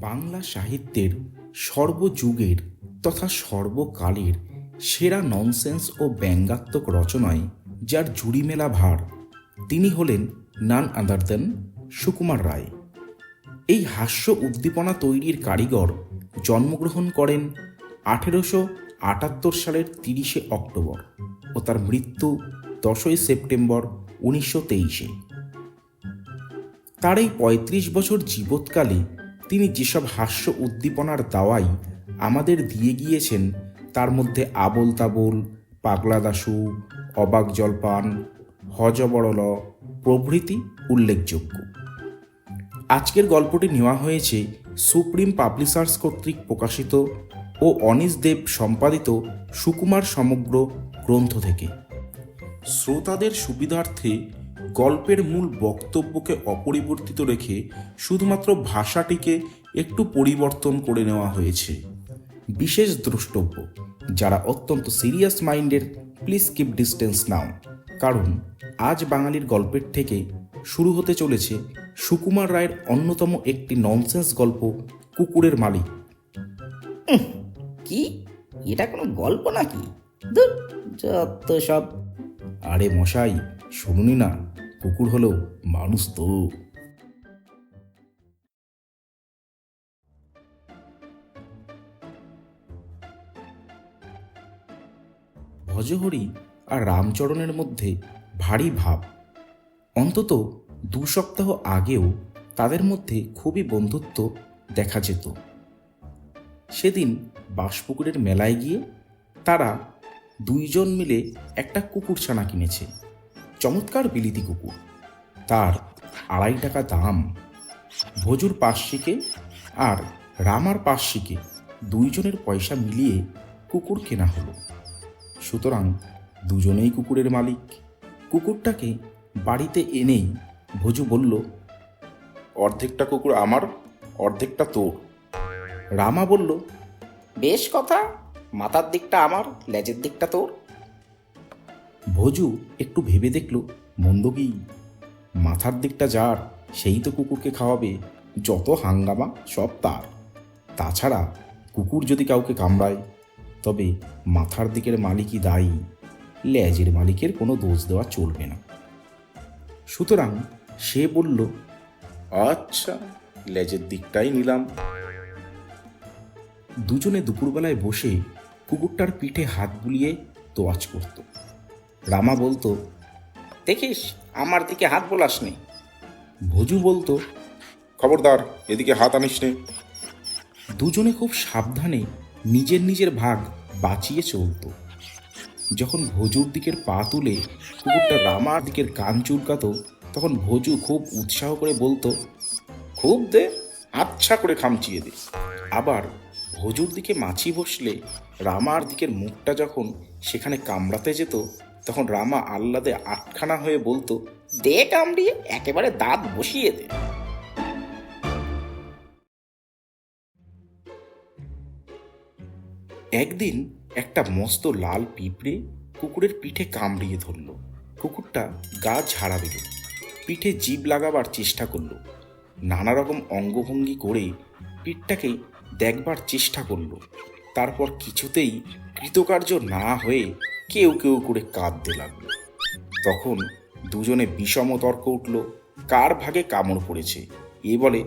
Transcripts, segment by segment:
বাংলা সাহিত্যের সর্বযুগের তথা সর্বকালের সেরা ননসেন্স ও ব্যঙ্গাত্মক রচনায় যার জুড়ি মেলা ভার, তিনি হলেন নান আদার দেন সুকুমার রায়। এই হাস্য উদ্দীপনা তৈরির কারিগর জন্মগ্রহণ করেন আঠেরোশো আটাত্তর সালের তিরিশে অক্টোবর ও তার মৃত্যু দশই সেপ্টেম্বর উনিশশো তেইশে। তার এই পঁয়ত্রিশ বছর জীবৎকালে তিনি যেসব হাস্য উদ্দীপনার দাওয়াই আমাদের দিয়ে গিয়েছেন, তার মধ্যে আবল তাবল, পাগলা দাসু অবাক জলপান হজবড়ল প্রভৃতি উল্লেখযোগ্য। আজকের গল্পটি নেওয়া হয়েছে সুপ্রিম পাবলিশার্স কর্তৃক প্রকাশিত ও অনিশ দেব সম্পাদিত সুকুমার সমগ্র গ্রন্থ থেকে। শ্রোতাদের সুবিধার্থে গল্পের মূল বক্তব্যকে অপরিবর্তিত রেখে শুধুমাত্র ভাষাটিকে একটু পরিবর্তন করে নেওয়া হয়েছে। বিশেষ দ্রষ্টব্য যারা অত্যন্ত সিরিয়াস মাইন্ডের প্লিজ কিপ ডিস্টেন্স নাও। কারণ আজ বাঙালির গল্পের থেকে শুরু হতে চলেছে সুকুমার রায়ের অন্যতম একটি ননসেন্স গল্প কুকুরের মালিক। কি? এটা কোনো গল্প নাকি? যত সব। আরে মশাই শুনুনি না। কুকুর হলো মানুষ তো। ভজহরি আর রামচরণের মধ্যে ভারী ভাব। অন্তত দু সপ্তাহ আগেও তাদের মধ্যে খুবই বন্ধুত্ব দেখা যেত। সেদিন বাঁশপুকুরের মেলায় গিয়ে তারা দুইজন মিলে একটা কুকুর ছানা কিনেছে। চমৎকার বিলিতি কুকুর। তার আড়াই টাকা দাম, ভজুর পার্শ্বিকে আর রামার পার্শ্বিকে দুইজনের পয়সা মিলিয়ে কুকুর কেনা হলো। সুতরাং দুজনেই কুকুরের মালিক। কুকুরটাকে বাড়িতে এনেই ভজু বলল, অর্ধেকটা কুকুর আমার, অর্ধেকটা তোর। রামা বলল, বেশ কথা, মাথার দিকটা আমার, লেজের দিকটা তোর। ভোজু একটু ভেবে দেখল, মন্দ কি? মাথার দিকটা যার, সেই তো কুকুরকে খাওয়াবে, যত হাঙ্গামা সব তার। তাছাড়া কুকুর যদি কাউকে কামড়ায়, তবে মাথার দিকের মালিকই দায়ী, লেজের মালিকের কোনো দোষ দেওয়া চলবে না। সুতরাং সে বলল আচ্ছা লেজের দিকটাই নিলাম। দুজনে দুপুরবেলায় বসে কুকুরটার পিঠে হাত বুলিয়ে তোয়াজ করত। রামা বলতো, দেখিস, আমার দিকে হাত বোলাস নি। ভজু বলতো, খবরদার, এদিকে হাত আনিস নে। দুজনে খুব সাবধানে নিজের নিজের ভাগ বাঁচিয়ে চলত। যখন ভজুর দিকের পা তুলে কুকুরটা রামার দিকের কান চুলকাতো, তখন ভজু খুব উৎসাহ করে বলতো, খুব দে আচ্ছা করে খামচিয়ে দে। আবার ভজুর দিকে মাছি বসলে রামার দিকের মুখটা যখন সেখানে কামড়াতে যেত তখন রামা আহ্লাদে আটখানা হয়ে বলতো, দে কামড়িয়ে একেবারে দাঁত বসিয়ে দে। একদিন একটা মস্ত লাল পিঁপড়ে কুকুরের পিঠে কামড়িয়ে ধরল। কুকুরটা গা ঝাড়া দিল, পিঠে জিভ লাগাবার চেষ্টা করল নানা রকম অঙ্গভঙ্গি করে পিঠটাকে দেখবার চেষ্টা করল। তারপর কিছুতেই কৃতকার্য না হয়ে কেউ কেউ করে কাঁদতে লাগল। তখন দুজনে বিষম তর্ক উঠল, কার ভাগে কামড় পড়েছে? এ বলে,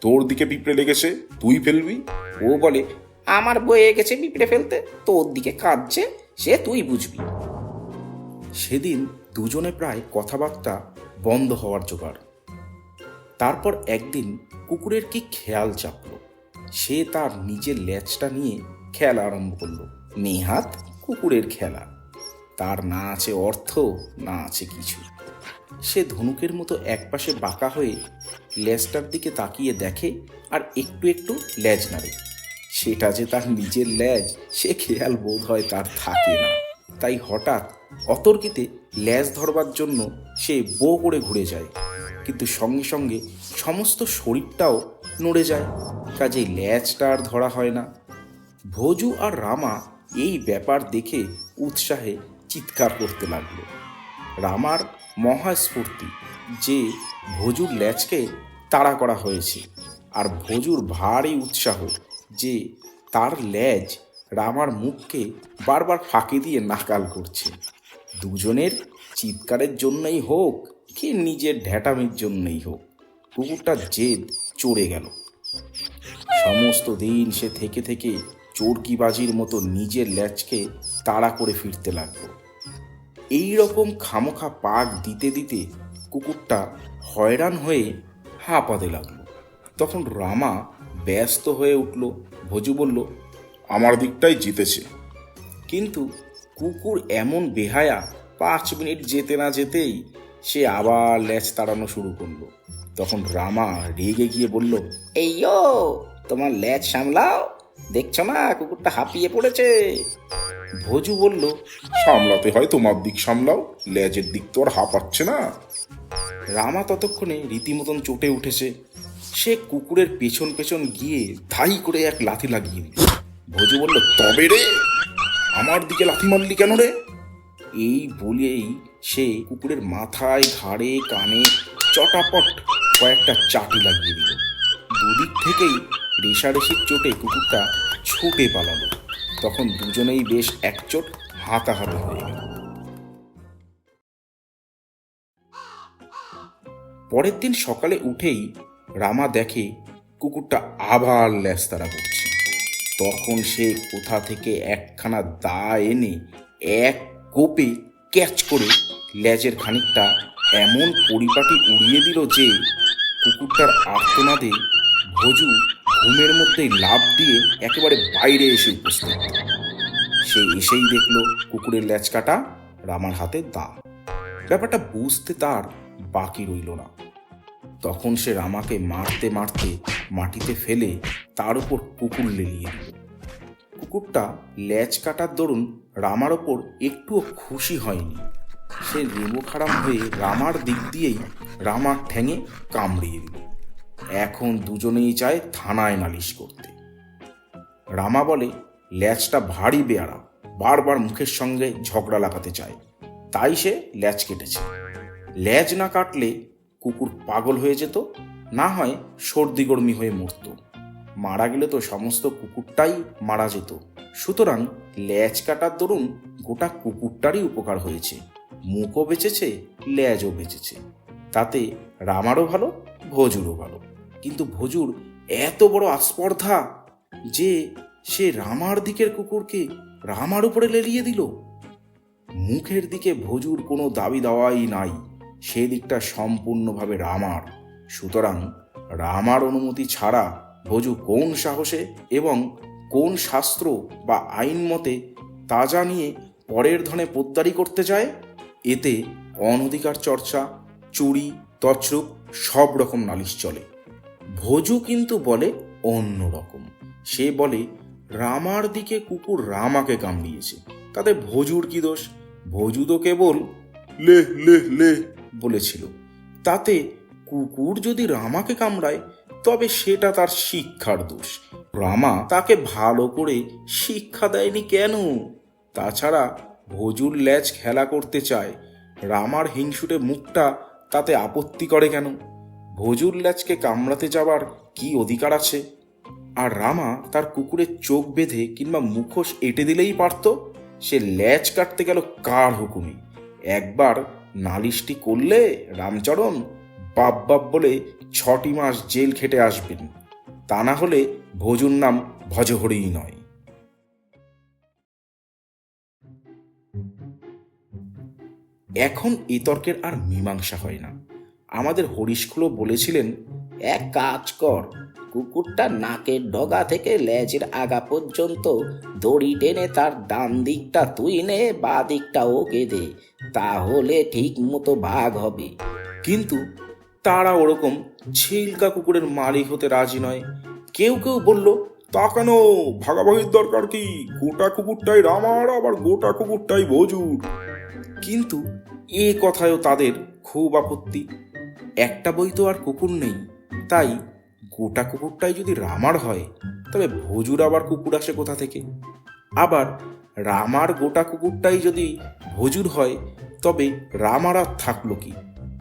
তোর দিকে পিঁপড়ে লেগেছে, তুই ফেলবি? ও বলে, আমার বয়ে গেছে পিঁপড়ে ফেলতে, তোর দিকে কাঁদছে, সে তুই বুঝবি। সেদিন দুজনে প্রায় কথাবার্তা বন্ধ হওয়ার জোগাড়। তারপর একদিন কুকুরের কি খেয়াল চাপল? সে তার নিজের ল্যাচটা নিয়ে খেলা আরম্ভ করল। নেহাত কুকুরের খেলা। তার না আছে অর্থ, না আছে কিছু। সে ধনুকের মতো একপাশে বাঁকা হয়ে ল্যাজটার দিকে তাকিয়ে দেখে আর একটু একটু ল্যাজ নাড়ে। সেটা যে তার নিজের ল্যাজ সে খেয়াল বোধ হয় তার থাকে না। তাই হঠাৎ অতর্কিতে ল্যাজ ধরবার জন্য সে বো করে ঘুরে যায়। কিন্তু সঙ্গে সঙ্গে সমস্ত শরীরটাও নড়ে যায়। কাজেই ল্যাজটা আর ধরা হয় না। ভোজু আর রামা এই ব্যাপার দেখে উৎসাহে চিৎকার করতে লাগল। রামার মহাস্ফূর্তি যে ভোজুর ল্যাজকে তাড়া করা হয়েছে আর ভোজুর ভারী উৎসাহ যে তার ল্যাজ রামার মুখকে বারবার ফাঁকি দিয়ে নাকাল করছে। দুজনের চিৎকারের জন্যই হোক কি নিজের ঢ্যাটামির জন্যই হোক কুকুরটার জেদ চড়ে গেল। সমস্ত দিন সে থেকে থেকে চোরকিবাজির মতো নিজের ল্যাচকে তাড়া করে ফিরতে লাগল। এই রকম খামোখা পাক দিতে দিতে কুকুরটা হয়রান হয়ে হাঁপাতে লাগল। তখন রামা ব্যস্ত হয়ে উঠল, ভজু বলল, আমার দিকটাই জিতেছে। কিন্তু কুকুর এমন বেহায়া পাঁচ মিনিট যেতে না যেতেই সে আবার ল্যাচ তাড়ানো শুরু করল। তখন রামা রেগে গিয়ে বলল, এই তোমার ল্যাজ সামলাও। দেখছ না, কুকুরটা হাঁপিয়ে পড়েছে? ভজু বলল, সামলাতে হয় তোমার দিক সামলাও, লেজের দিক তো আর হাঁপাচ্ছে না। রামা ততক্ষণে রীতিমতন চটে উঠেছে। সে কুকুরের পেছন পেছন গিয়ে ধাই করে এক লাথি লাগিয়ে দিল ভজু বলল, তবে রে, আমার দিকে লাথি মারলি কেন রে? এই বলেই সে কুকুরের মাথায় ঘাড়ে, কানে চটাপট কয়েকটা চাটি লাগিয়ে দিল। দুদিক থেকেই রেশারেশির চোটে কুকুরটা ছুটে পালালো। তখন দুজনেই বেশ একচোট হাতাহাতি হয়ে গেল। পরের দিন সকালে উঠেই রামা দেখে কুকুরটা আবার ল্যাস্তারা করছে। তখন সে কোথা থেকে একখানা দা এনে এক কোপে ক্যাচ করে লেজের খানিকটা এমন পরিপাটি উড়িয়ে দিল যে কুকুরটার আর্তনাদে ভজু ঘুমের মধ্যেই লাভ দিয়ে একেবারে বাইরে এসে উপস্থিত। সে এসেই দেখল কুকুরের লেজ কাটা রামার হাতে দা ব্যাপারটা বুঝতে তার বাকি রইল না। তখন সে রামাকে মারতে মারতে মাটিতে ফেলে তার উপর কুকুর লেলিয়ে দিল। কুকুরটা ল্যাচ কাটার দরুন রামার ওপর একটুও খুশি হয়নি। সে রেমো খারাপ হয়ে রামার দিক দিয়েই রামার ঠ্যাঙে কামড়িয়ে দিল। এখন দুজনেই চায় থানায় নালিশ করতে। রামা বলে, ল্যাচটা ভারী বেয়ারা বারবার মুখের সঙ্গে ঝগড়া লাগাতে চায়। তাই সে ল্যাচ কেটেছে। ল্যাজ না কাটলে কুকুর পাগল হয়ে যেত, না হয় সর্দি গর্মি হয়ে মরত। মারা গেলে তো সমস্ত কুকুরটাই মারা যেত। সুতরাং ল্যাজ কাটার দরুন গোটা কুকুরটারই উপকার হয়েছে। মুখও বেঁচেছে ল্যাজও বেঁচেছে। তাতে রামারও ভালো ভজুরও ভালো। কিন্তু ভজুর এত বড় আস্পর্ধা যে সে রামার দিকের কুকুরকে রামার উপরে লেলিয়ে দিল। মুখের দিকে ভজুর কোনো দাবি দাওয়াই নাই। সে দিকটা সম্পূর্ণভাবে রামার। সুতরাং রামার অনুমতি ছাড়া ভজু কোন সাহসে এবং কোন শাস্ত্র বা আইন মতে তা জানিয়ে পরের ধনে পোদ্দারি করতে যায়? এতে অনধিকার চর্চা, চুরি, তছরূপ সব রকম নালিশ চলে। ভোজু কিন্তু বলে অন্য রকম। সে বলে, রামার দিকে কুকুর রামাকে কামড়িয়েছে। তাতে ভোজুর কি দোষ? ভোজু তো কেবল লে লে লে বলেছিল। তাতে কুকুর যদি রামাকে কামড়ায়, তবে সেটা তার শিক্ষার দোষ। রামা তাকে ভালো করে শিক্ষা দেয়নি কেন? তাছাড়া ভজুর ল্যাচ খেলা করতে চায়। রামার হিংসুটে মুখটা তাতে আপত্তি করে কেন? ভজুর ল্যাচকে কামড়াতে যাবার কি অধিকার আছে? আর রামা তার কুকুরের চোখ বেঁধে কিংবা মুখোশ এঁটে দিলেই পারত? সে ল্যাচ কাটতে গেল কার হুকুমে? একবার নালিশটি করলে রামচরণ বাপ বাপ বলে ছটি মাস জেল খেটে আসবেন। তা না হলে ভোজুর নাম ভজহরিই নয়। এখন এ তর্কের আর মীমাংসা হয় না। আমাদের হরিশকুলো বলেছিলেন, এক কাজ কর, কুকুরটা নাকের ডগা থেকে লেজের আগা পর্যন্ত দড়ি টেনে তার ডান দিকটা তুই নে, বা দিকটা ওকে দে, তাহলে ঠিক মতো ভাগ হবে। কিন্তু তারা ওরকম ছিলকা কুকুরের মালিক হতে রাজি নয়। কেউ কেউ বলল, তা কেন? ভাগাভাগির দরকার কি? গোটা কুকুরটাই রামার, আবার গোটা কুকুরটাই ভজুর কিন্তু এ কথায়ও তাদের খুব আপত্তি। একটা বই তো আর কুকুর নেই। তাই গোটা কুকুরটাই যদি রামার হয়, তবে ভজুর আবার কুকুর আসে কোথা থেকে? আবার রামার গোটা কুকুরটাই যদি ভজুর হয়, তবে রামার আর থাকল কি?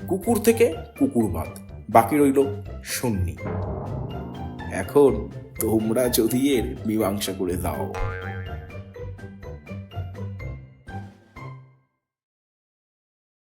কুকুর থেকে কুকুর বাদ, বাকি রইল শূন্যি এখন তোমরা যদি এর মীমাংসা করে দাও।